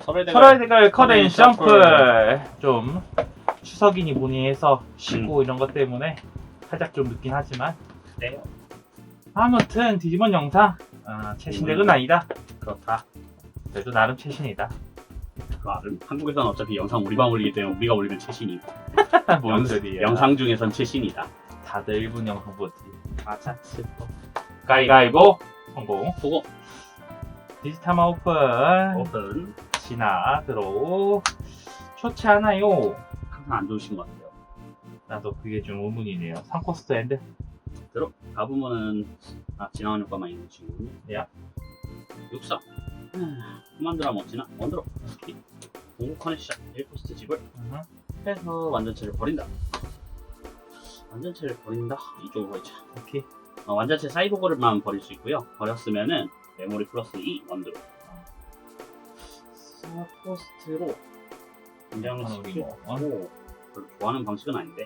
설의 대결. 커덴 커덴 셔플 좀 추석이니 뭐니 해서 쉬고 이런 것 때문에 살짝 좀 늦긴 하지만. 네. 아무튼 디지몬 영상 아, 최신 덱은 아니다. 그렇다. 그래도 나름 최신이다. 나름 한국에서는 어차피 영상 우리만 올리기 때문에 우리가 올리면 최신이고. 뭔 영- 소리야. 영상 중에선 최신이다. 다들 일본 영상 보지. 아차 슬퍼 가위가위보 성공. 보고 디지타마 오픈 오픈 지나 들어 좋지 않아요 항상 안 좋으신 것 같아요. 나도 그게 좀 의문이네요 3코스트 엔드 들어 가보면은 아 지나가는 효과만 있는 친구. 야. 육사. 그만두라 멋지나 원드로. 공구 커넥션 1포스트 집을. 해서 완전체를 버린다. 완전체를 버린다. 이쪽으로 버리자. 오케이 어, 완전체 사이보그를만 버릴 수 있고요. 버렸으면은 메모리 플러스 2 원드로. 4포스트로 긴장을 하나 우리 시키고 뭐, 어? 별로 좋아하는 방식은 아닌데.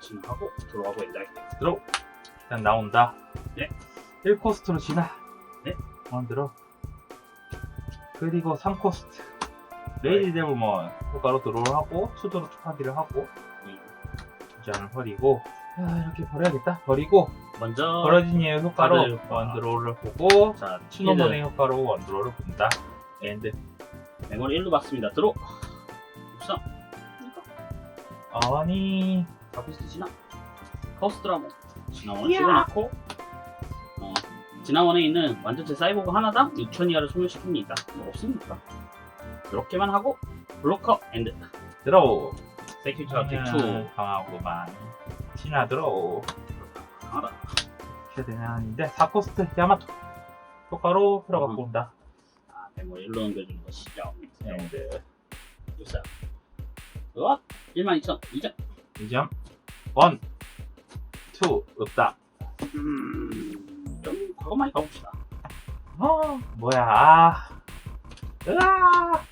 진하고 들어가고 엔자이 들어. 일단 나온다. 네. 1코스트로 지나. 네. 만들어. 그리고 3코스트. 레이디 데블먼 효과로 드로우를 하고 수도로 촉하기를 하고 두 장을 버리고 아, 이렇게 버려야겠다. 버리고 먼저 버려진 예의 효과로. 원드로우를 보고 자 추노몬의 효과로 원드로우를 본다 엔드 메모리 1로 봤습니다. 들어. 우선 아니 바피스트 진화. 커스트라모. 진화원 이야. 찍어놓고 어, 진화원에 있는 완전체 사이보그 하나당 6천 이하를 소멸시킵니다. 뭐 없습니까? 이렇게만 하고 블로커 엔드. 들어오 세큐처 덱2 음, 강하고만 지나 들어오 하나. 해야 되나 하는데 4코스트 야마토 효과로 들어갖고 음. 온다 아, 메모리 1로 넘겨주는 것이죠. 엔드 유사. 으악! 12,000 2점. 2점 1 2 없다 음, 좀 과거 많이 가봅시다. 어 뭐야 아 으아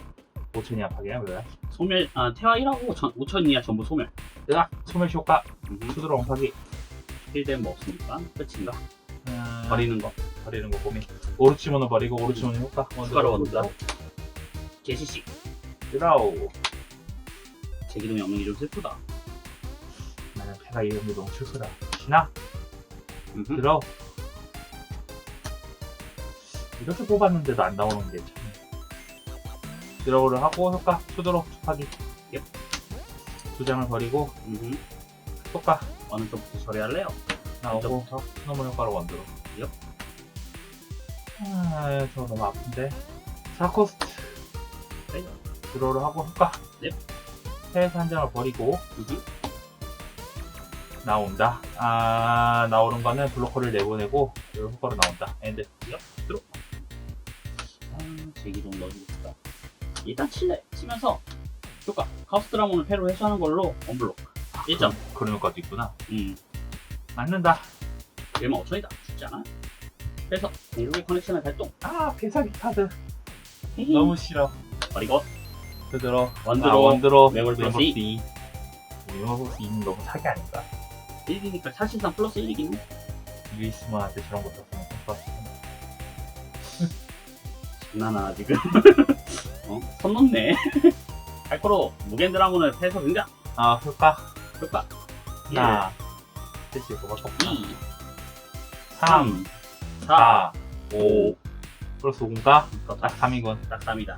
5천이야 파괴야 뭐야 소멸, 아, 태화 1하고 5천 이하 전부 소멸. 으아 소멸 효과 음, 수드로 옹파기 필드엔 뭐 없습니까? 끝인가? 음, 버리는 거. 버리는 거 고민 오르치모노 버리고 오르치모노 효과 추가로 원다. 제시씨. 들어오 제기동이 없는 게 좀 슬프다. 나는 패가 이름이 너무 출소다 지나 음흠. 들어 이렇게 뽑았는데도 안 나오는 게 참. 들어오를 하고 효과 수도로 촉하기 예. 두 장을 버리고 음흠. 효과 어느 쪽부터 처리할래요? 나오고? 스노멀 효과로 원드로 예. 아, 저 너무 아픈데 4코스트 네. 들어오를 하고 효과 네. 패에서 한 장을 버리고 음흠. 나온다 아 나오는 거는 블로커를 내보내고 이 효과로 나온다 엔드 아, 제기동 넣어주고 싶다. 일단 칠래. 치면서 효과. 카우스트라몬을 패로 해소하는 걸로 원블록. 1점. 그런 효과도 있구나 음. 맞는다 1만 5천이다. 죽지 않아? 그래서 공격의 커넥션을 발동. 아 필살기 카드 너무 싫어 버리고 그대로 원드로 아, 원드로 메모리 2 메모리 플러스 2는 너무 사기 아닌가 1이니까 사실상 플러스 1이긴 해. 루이스몬한테 저런 거 줬으면 좋았을 장난아 지금. 어? 손 놓네. 칼코로 무겐드라몬을 패서 등장. 아 효과 효과. 하나 셋이 뭐가 2, 3 3, 4 5 플러스 5가 딱딱 3이군 딱 3이다.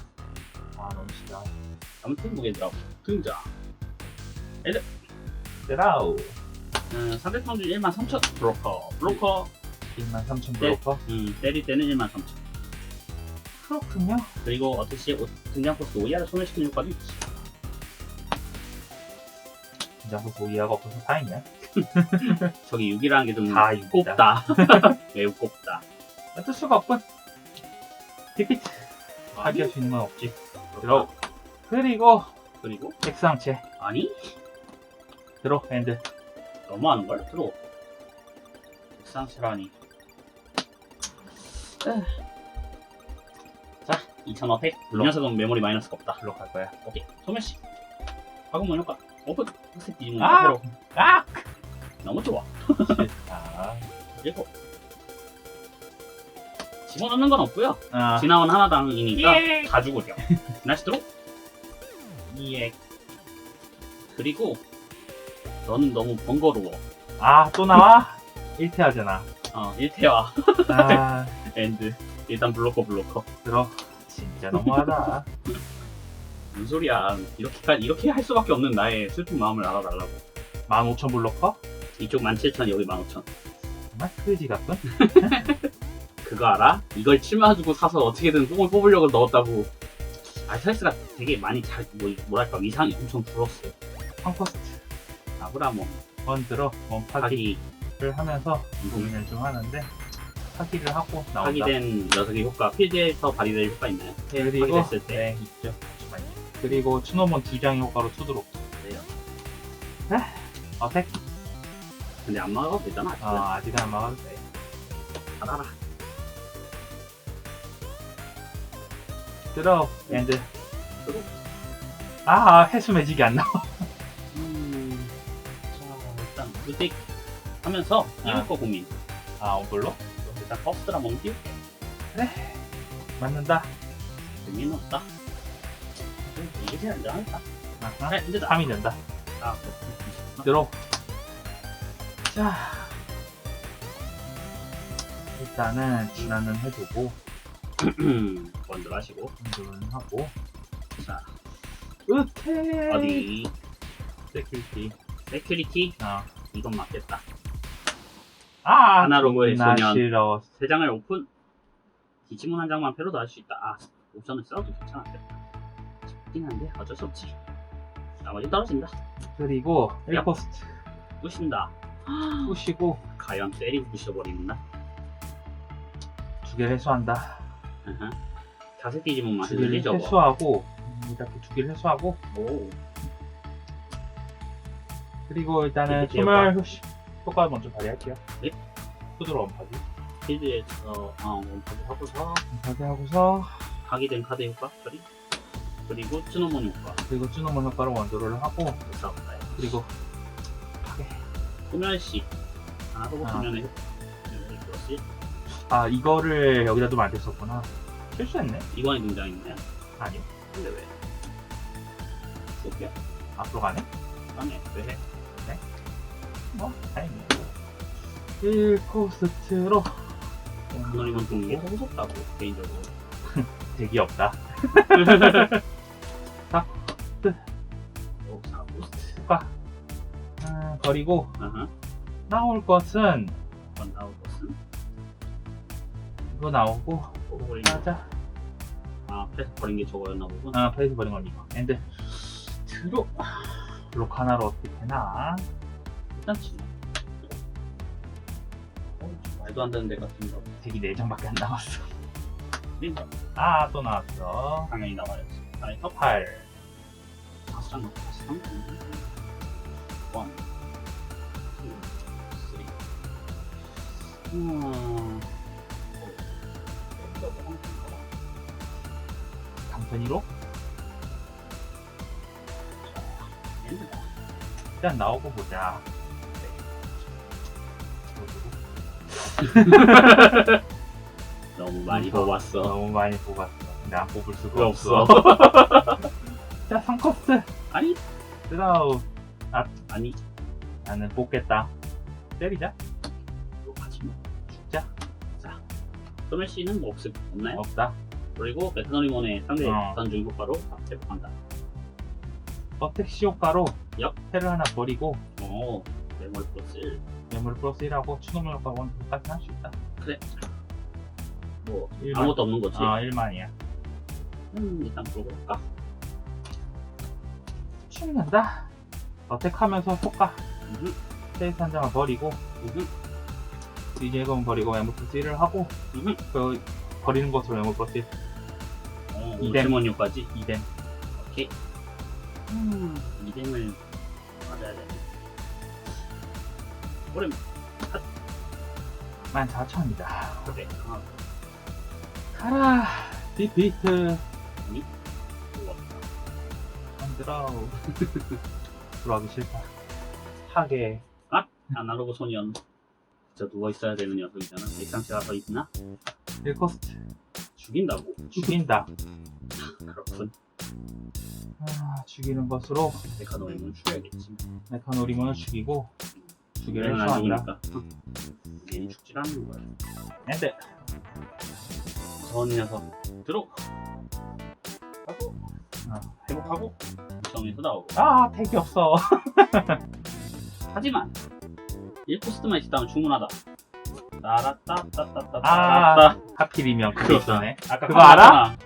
아 너무 싫어 아무튼 무겐드라몬 등장. 세라우 음, 상대평균 1만 3천 브로커. 브로커 13,000 네. 브로커 음, 때릴 때는 1만 3천. 그렇군요 그리고 어떻게 오- 등장 코스 5이하를 소멸시키는 효과도 있지. 긴장도 소이하가 없어서 다행이야 저기 6이라는 게 좀다 이기다 꼽다. 매우 꼽다. 어쩔 수가 없군 디피트 파괴할 수 있는 건 없지 들어 그리고 그리고 백상체 아니 들어 엔드 너무하는 걸 들어. 상체라니. 자, 2,500. 이. 녀석은 메모리 마이너스가 없다. 갈 거야 오케이. 소멸시. 과금원 효과. 오픈. 뒤집는 아! 거. 아! 너무 좋아. 아 그리고 집어넣는 건 없고요. 아, 지나온 하나당이니까 예. 다 죽으려. 들어. 예. 그리고 너는 너무 번거로워. 아, 또 나와? 1패 하잖아. 어, 1태와 아, 엔드. 일단 블로커 블로커. 들어. 진짜 너무하다. 무슨 소리야. 이렇게, 이렇게 할 수밖에 없는 나의 슬픈 마음을 알아달라고. 15,000 블로커? 이쪽 17,000, 여기 15,000. 정말 크지 같군? 그거 알아? 이걸 7만 주고 사서 어떻게든 뽕을 뽑으려고 넣었다고. 알타리스가 되게 많이 잘, 뭐, 뭐랄까, 위상이 엄청 불었어. 펑커스트. 아브라모, 원 들어, 원 파기, 파기를 하면서 고민을 좀 하는데, 파기를 하고 나온다. 파기된 녀석의 효과, 필드에서 발휘될 효과 있나요? 그리고, 파기됐을 때. 네, 있죠. 그리고 추노몬 두 장의 효과로 투드로. 그래요. 어택? 근데 안 막아도 되잖아. 아, 아직은 안 막아도 돼. 알아라. 들어, 엔드. 들어. 아, 회수 매직이 안 나와. 음, 자, 일단, 무딕 하면서 띄울 아. 거 고민. 아, 온볼로? 일단 퍼스트를 한번 띄울게. 맞는다. 의미는 없다. 이게 제일 안전하겠다. 아하. 네, 이제다. 3이 된다. 아, 들어. 자. 일단은 진화는 해두고, 먼저 마시고. 운동은 하고. 자, 으테! 어디? 세큐리티. 세큐리티? 아. 이건 맞겠다. 아! 아날로그의 나 소년. 싫어. 세 장을 오픈. 디지몬 한 장만 패로도 할 수 있다. 아, 옵션을 써도 괜찮았겠다. 싶긴 한데 어쩔 수 없지. 나머지 떨어진다. 그리고, 야. 1포스트. 부신다. 부시고, 과연 때리고 부셔버리는다. 두 개를 회수한다. 으흠. 자세 디지몬 맛이 두 개를 들리죠? 뭐. 회수하고, 음, 이렇게 두 개를 회수하고, 오, 그리고 일단은 이렇게 소멸 효시, 효과 먼저 발휘할게요. 네. 푸드로 원파기. 필드에서 어, 원파지 하고서 원파기 하고서, 파기된 카드 효과 처리. 그리고 츠노몬 효과. 그리고 쭈노몬 효과로 원조를 하고, 싸움가요. 그리고, 파괴. 소멸시. 하나 더 아. 소멸의 효과. 네. 아, 이거를 여기다 두면 안 됐었구나. 실수했네. 이번에 등장했네. 아니, 근데 왜? 쏠게요. 앞으로 가네? 아니, 왜 해? 뭐, 다행이네. 1코스트로 오늘 이건 좀 이게 무섭다고, 개인적으로. 대기 없다. 버리고 아하. 나올 것은 이건 나올 것은? 이거 나오고 버린 가자. 아, 패스 버린 게 저거였나 보군. 아, 페이스 버린 건 이거. 엔드. 드로. 블록 하나로 어떻게 되나? 일단 치네. 어, 좀 말도 안 되는 데 같은 거. 대기 4장밖에 안 남았어. 그러니까, 아, 또 나왔어. 당연히 나와야지. 아니, top 8. 다섯 장 넣고 다시 3 원, 음. 강편이로 엔드다. 일단 나오고 보자. 너무 많이. 뽑았어. 너무 많이 뽑았어. 근데 안 뽑을 수가 왜 없어. 자, 3코스. 아니, 드라우. 아니, 나는 뽑겠다. 때리자. 뭐. 죽자. 소멸 씨는 뭐 없을, 없나요? 없다. 그리고 메타노리몬의 상대 어. 단중 효과로 제폭한다. 어택 시 효과로 역. 패를 하나 버리고 오, 메모리 플러스 매물 플러스 1하고 추노물 효과 원까지 할 수 있다. 뭐 일만. 아무것도 없는 거지. 아, 1만이야. 음, 일단 그러고 볼까? 죽는다. 어택하면서 효과. 음, 페이스 한 장을 버리고 음, DJ 검 버리고 매물 플러스 1을 하고 음. 그 버리는 것으로 매물 플러스 1 어, 이뎀. 효과지. 2댐. 오케이. 음, 이뎀을 맞아야 되네. 오랜 14,000이다. 그래. 아, 가라. 디피트. 아니, 그거. 안 들어. 들어가기 싫다. 하게. 아날로그 소년. 진짜 누워 있어야 되는 녀석이잖아. 액상치가 더 있나? 1코스트 죽인다고. 죽인다. 그렇군. 아, 죽이는 것으로 메카노임은 죽여야겠지. 메카노리몬을 죽이고 죽이를 얘는 안 수합니다. 죽으니까. 얘는 죽질 않는 거야. 엔드. 무서운 녀석. 들어. 하고. 아. 회복하고. 정에서 나오고. 아, 택이 없어. 하지만 1코스트만 있었다면 충분하다. 따라따따따따따. 아, 하필이면 그게. 있었네. 아까 그거 알아?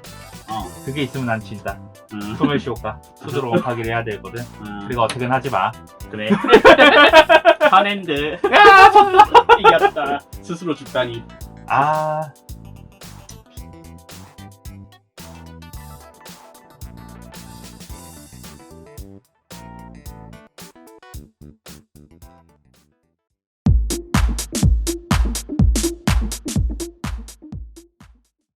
어. 그게 있으면 난 진다. 응. 소멸시효과. 수두로 원하기를 해야 되거든. 응. 그거 어떻게든 하지 마. 그래. 한핸드. 이겼다. 스스로 죽다니. 아,